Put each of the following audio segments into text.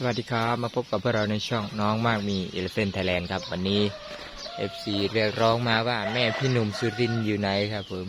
สวัสดีครับมาพบกับพวกเราในช่องน้องมากมีเอลเฟนไทยแลนด์ครับ วันนี้ FC เรียกร้องมาว่าแม่พี่หนุ่มสุรินอยู่ไหนครับผม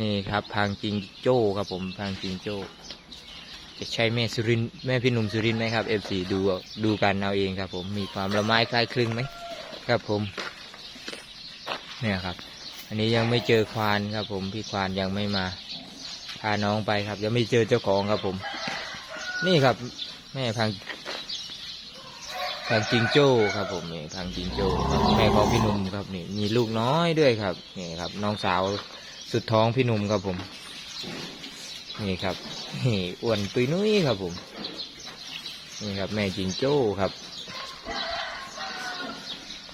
นี่ครับพังจิงโจ้ครับผมพังจิงโจ้ จะใช่แม่สุรินแม่พี่หนุ่มสุรินไหมครับ FC ดูดูกันเอาเองครับ ผมมีความละไม้คล้ายคลึงไหมครับผมเนี่ยครับ อันนี้ยังไม่เจอควานครับ ผมพี่ควานยังไม่มาพาน้องไปครับ ยังไม่เจอเจ้าของครับผม นี่ครับ ม่พังพังจิงโจ้ครับ ผมนี่พังจิงโจ้ครับแม่ของพี่หนุ่มครับนี่มีลูกน้อยด้วยครับนี่ครับ น้องสาวสุดท้องพี่หนุ่มครับผม นี่ครับนี่อ้วนปุยนุ้ยครับผม นี่ครับ แม่จิงโจ้ครับ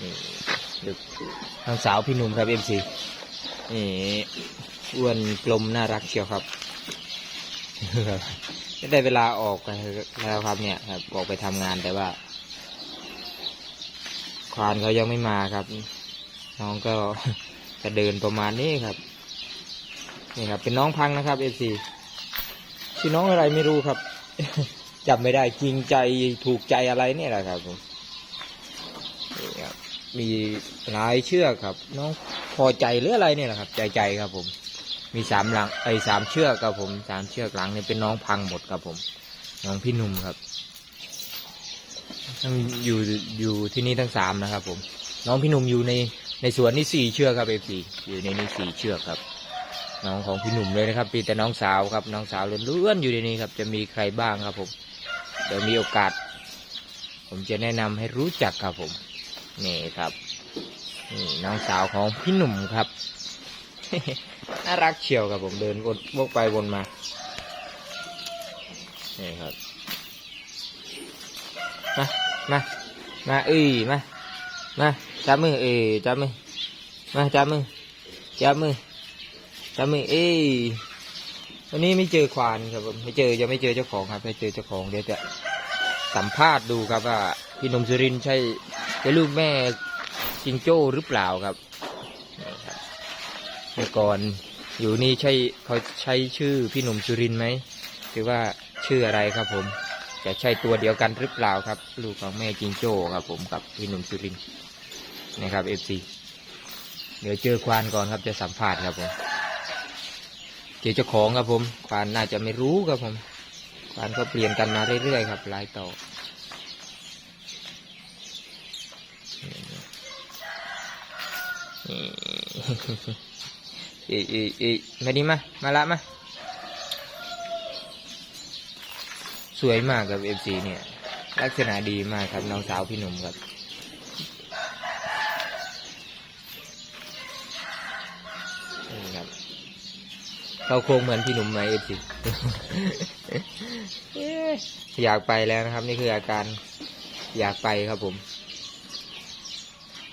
นี่ลูกน้องสาวพี่หนุ่มครับเอ็มซีนี่อ้วนกลมน่ารักเชียวครับ ได้เวลาออกไปแล้วครับเนี่ยครับ ออกไปทำงานแต่ว่า ควานเขายังไม่มาครับ น้องก็จะเดินประมาณนี้ครับ นี่ครับ เป็นน้องพังนะครับเอซีชื่อน้องอะไรไม่รู้ครับจำไม่ได้จริงใจถูกใจอะไรเนี่ยแหละครับผมนี่ครับมีหลายเชือกครับ น้องพอใจหรืออะไรเนี่ยแหละครับ ใจใจครับผม มีสามหลังไอ้สามเชือกครับผมสามเชือกหลังนี่เป็นน้องพังหมดครับผม น้องพี่หนุ่มครับทั้งอยู่อยู่ที่นี่ทั้งสามนะครับ ผม น้องพี่หนุ่มอยู่ในในสวนนี่สี่เชือกครับเอฟซีอยู่ในนี้สี่เชือกครับ น้องของพี่หนุ่มเลยนะครับปีแต่น้องสาวครับ น้องสาวล้วนๆอยู่ในนี้ครับ จะมีใครบ้างครับผมเดี๋ยวมีโอกาส ผมจะแนะนำให้รู้จักครับผมนี่ครับนี่น้องสาวของพี่หนุ่มครับ น่ารักเชียวครับผมเดินวนวกไปวนมา นี่ครับ มา มา มาเอ้ยมา มาจับมือเอ้ยจับมือ มาจับมือ จับมือ จับมือเอ้ยวันนี้ไม่เจอควานครับผมไม่เจอยังไม่เจอเจ้าของครับไม่เจอเจ้าของเดี๋ยวจะสัมภาษณ์ดูครับว่าพี่นมสุรินใช่เป็นลูกแม่จิงโจ้หรือเปล่าครับ เมื่ก่อนอยู่นี่ใช่เขาใช้ชื่อพี่หนุ่มสุรินไหมหรือว่าชื่ออะไรครับผม จะใช่ตัวเดียวกันหรือเปล่าครับ ลูกของแม่จิงโจ้ครับผมกับพี่หนุ่มสุรินนะครับเอฟซีเดี๋ยวเจอควานก่อนครับจะสัมภาษณ์ครับผมเจอเจ้าของครับผมควานน่าจะไม่รู้ครับผมควานก็เปลี่ยนกันมาเรื่อยๆครับหลายต่อนี่ อีอีอีมาดีมา มาละมา สวยมากครับเอฟซีเนี่ย ลักษณะดีมากครับน้องสาวพี่หนุ่มครับนี่ครับเขาโครงเหมือนพี่หนุ่มไหมเอฟซีอยากไปแล้วนะครับ นี่คืออาการอยากไปครับผม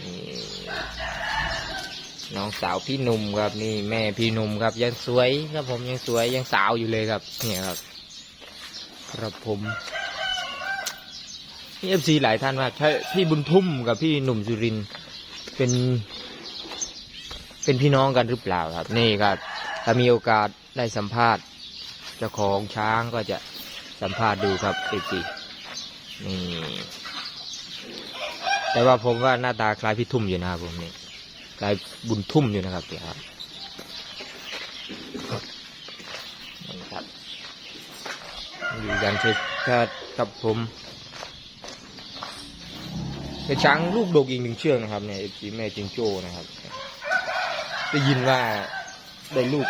นี่ น้องสาวพี่หนุ่มครับนี่แม่พี่หนุ่มครับยังสวยครับผมยังสวยยังสาวอยู่เลยครับเนี่ยครับครับผมนี่เอฟซีหลายท่านว่าใช่พี่บุญทุ่มกับพี่หนุ่มสุรินเป็น เป็นพี่น้องกันหรือเปล่าครับ นี่ครับ ถ้ามีโอกาสได้สัมภาษณ์เจ้าของช้างก็จะสัมภาษณ์ดูครับเอฟซีนี่แต่ว่าผมว่าหน้าตาคล้ายพี่ทุ่มอยู่นะครับผมนี่ กลายบุญทุ่มอยู่นะครับเดี๋ยวครับนี่ครับอยู่กันเชิดกับผมเป็นช้างลูกดกอีกหนึ่งเชือกนะครับเนี่ยจีแม่จิงโจ้นะครับได้ยินว่าได้ลูก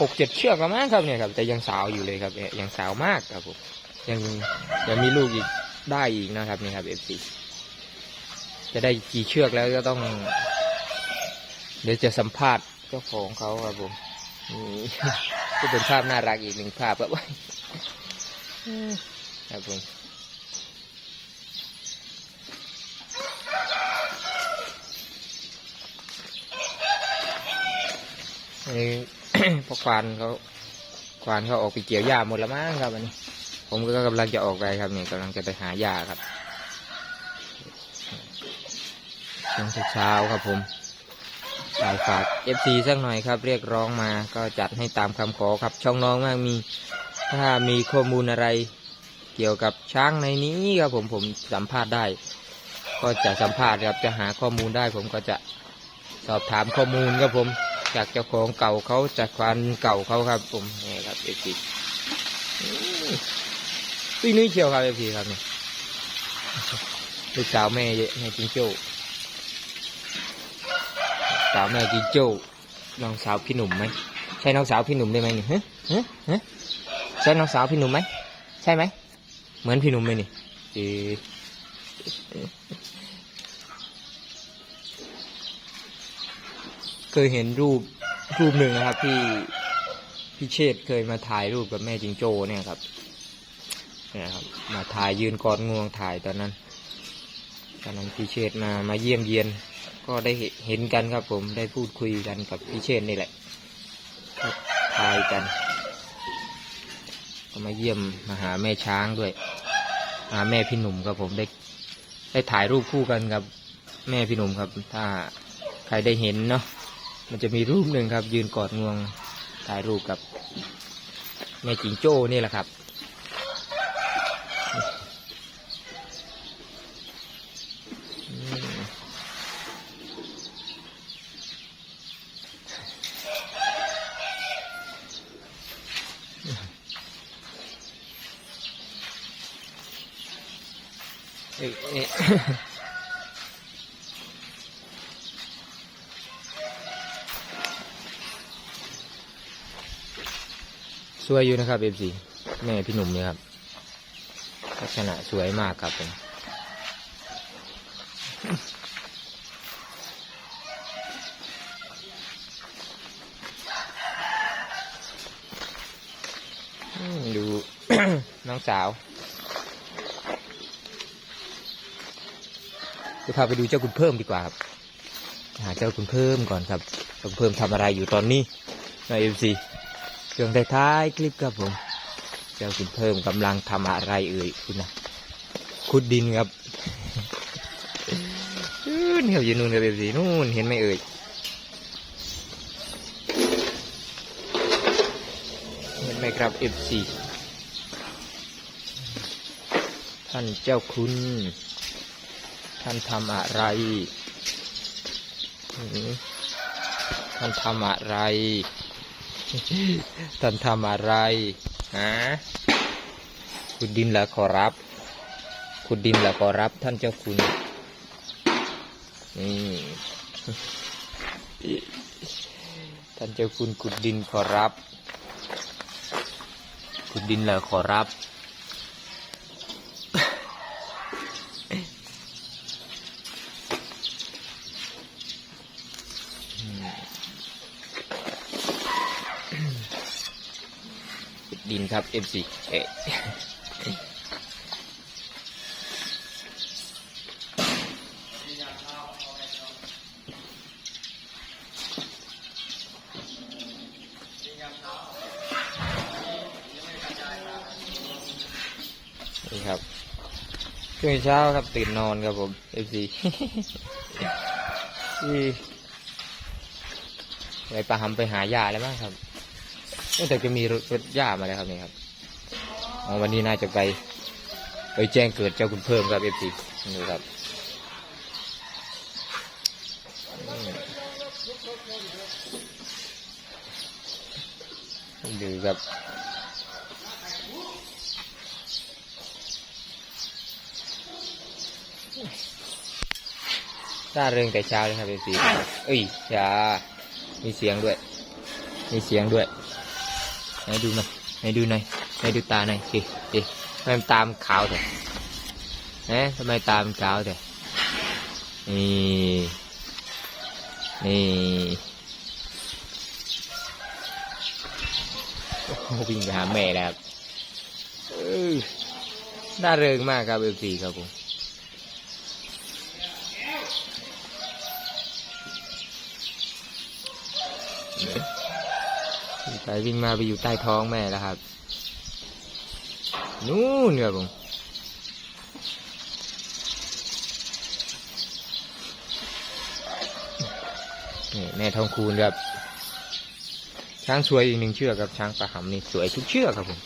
หกเจ็ดเชือกแล้วมั้งครับเนี่ยครับแต่ยังสาวอยู่เลยครับเนี่ยยังสาวมากครับผมยังยังมีลูกอีกได้อีกนะครับนี่ครับเอฟซี จะได้กี่เชือกแล้วก็ต้อง เดี๋ยวจะสัมภาษณ์เจ้าของเขาครับผมนี่ก็เป็นภาพน่ารักอีกหนึ่งภาพครับครับผมนี่พอควานเขาควานเขาออกไปเกี่ยวหญ้าหมดแล้วมั้งครับอันนี้ ผมก็กำลังจะออกไปครับนี่กำลังจะไปหาหญ้าครับ ช่วงเช้าๆครับผมฝากฝาก FC สักหน่อยครับ เรียกร้องมาก็จัดให้ตามคำขอครับ ช่องน้องมากมี ถ้ามีข้อมูลอะไรเกี่ยวกับช้างในนี้ครับผมผมสัมภาษณ์ได้ ก็จะสัมภาษณ์ครับจะหาข้อมูลได้ ผมก็จะสอบถามข้อมูลครับผม จากเจ้าของเก่าเขาจากควานเก่าเขาครับ ผมนี่ครับเอฟซีตุ้ยนุ้ยเชียวครับเอฟซีครับเนี่ยลูกสาวแม่เยแม่จิงโจ้าวแม่จิงโจ้น้องสาวพี่หนุ่มไหมใช่น้องสาวพี่หนุ่มได้ไหมนี่ฮะฮะฮะใช่น้องสาวพี่หนุ่มไหมใช่ไหมเหมือนพี่หนุ่มไหมนี่เออเคยเห็นรูปรูปหนึ่งนะครับที่พี่เชษฐ์เคยมาถ่ายรูปกับแม่จิงโจ้เนี่ยครับเนี่ยครับ มาถ่ายยืนกอดงวงถ่ายตอนนั้น ตอนนั้นพี่เชษฐ์มามาเยี่ยมเยียน ก็ได้เห็นกันครับผมได้พูดคุยกันกับพี่เชษฐ์นี่แหละก็ถ่ายกันก็มาเยี่ยมมาหาแม่ช้างด้วยหาแม่พี่หนุ่มครับผมได้ได้ถ่ายรูปคู่กันกับแม่พี่หนุ่มครับ ถ้าใครได้เห็นเนาะมันจะมีรูปหนึ่งครับ ยืนกอดงวงถ่ายรูปกับแม่จิงโจ้นี่แหละครับ อ้ยเสวยอยู่นะครับเอฟซีแม่พี่หนุ่มเนี่ยครับ ลักษณะสวยมากครับผมดูน้องสาว จะพาไปดูเจ้าคุณเพิ่มดีกว่าครับหาเจ้าคุณเพิ่มก่อนครับเจ้าคุณเพิ่มทำอะไรอยู่ตอนนี้ในเอฟซีช่วงท้ายคลิปครับผม เจ้าคุณเพิ่มกำลังทำอะไรเอ่ยคุณนะขุดดินครับนู่นเขาอยู่นู่นกับเอฟซีนู่นเห็นไหมเอ่ยเห็นไหมครับเอฟซีท่านเจ้าคุณ ท่านทำอะไรท่านทำอะไรท่านทำอะไรฮะขุดดินเหรอขอรับขุดดินเหรอขอรับ ท่านเจ้าคุณนี่ท่านเจ้าคุณขุดดินขอรับขุดดินเหรอขอรับ ครับ MC เอ๊ะนี่ครับช่วงเช้าครับตื่นนอนครับผม FC ที่ไปปลาหำไปหาหญ้าแล้วมั้งครับ ตั้งแต่จะมีรถรถย่ามาแล้วครับนี่ครับวันนี้น่าจะไปไปแจ้งเกิดเจ้าคุณเพิ่มครับเอฟซีดูครับดูครับร่าเริงแต่เช้าเลยครับเอฟซีเอ้ยอย่ามีเสียงด้วย มีเสียงด้วย ไหนดูหน่อยไหนดูหน่อยไหนดูตาหน่อยสิสิทำไมตามขาวแต่เอ๊ะทำไมตามขาวแต่นี่นี่วิ่งไปหาแม่แล้วครับเออน่าเริงมากครับเอฟซีครับผมวิ่ ไหลวิ่งมาไปอยู่ใต้ท้องแม่แล้วครับ นู่นครับผมนี่แม่ทองคูณครับ ช้างสวยอีกหนึ่งเชือกครับ ช้างประหำนี่สวยทุกเชือกครับผม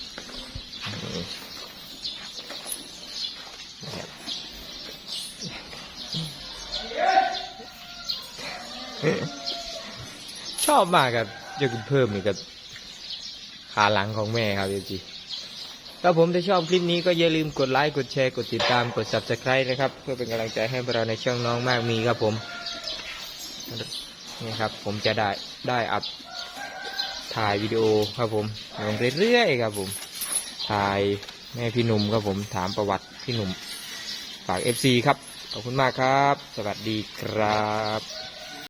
ชอบมากครับยกเพิ่มอีกครับ ขาหลังของแม่ครับเอจีถ้าผมถ้าชอบคลิปนี้ก็อย่าลืมกดไลค์กดแชร์กดติดตามกด subscribe นะครับ เพื่อเป็นกำลังใจให้พวกเราในช่องน้องมากมีครับผมนี่ครับผมจะได้ได้อัพถ่ายวิดีโอครับผมลงเรื่อยๆครับผม ถ่ายแม่พี่หนุ่มครับผมถามประวัติพี่หนุ่มฝาก FC ครับ ขอบคุณมากครับ สวัสดีครับ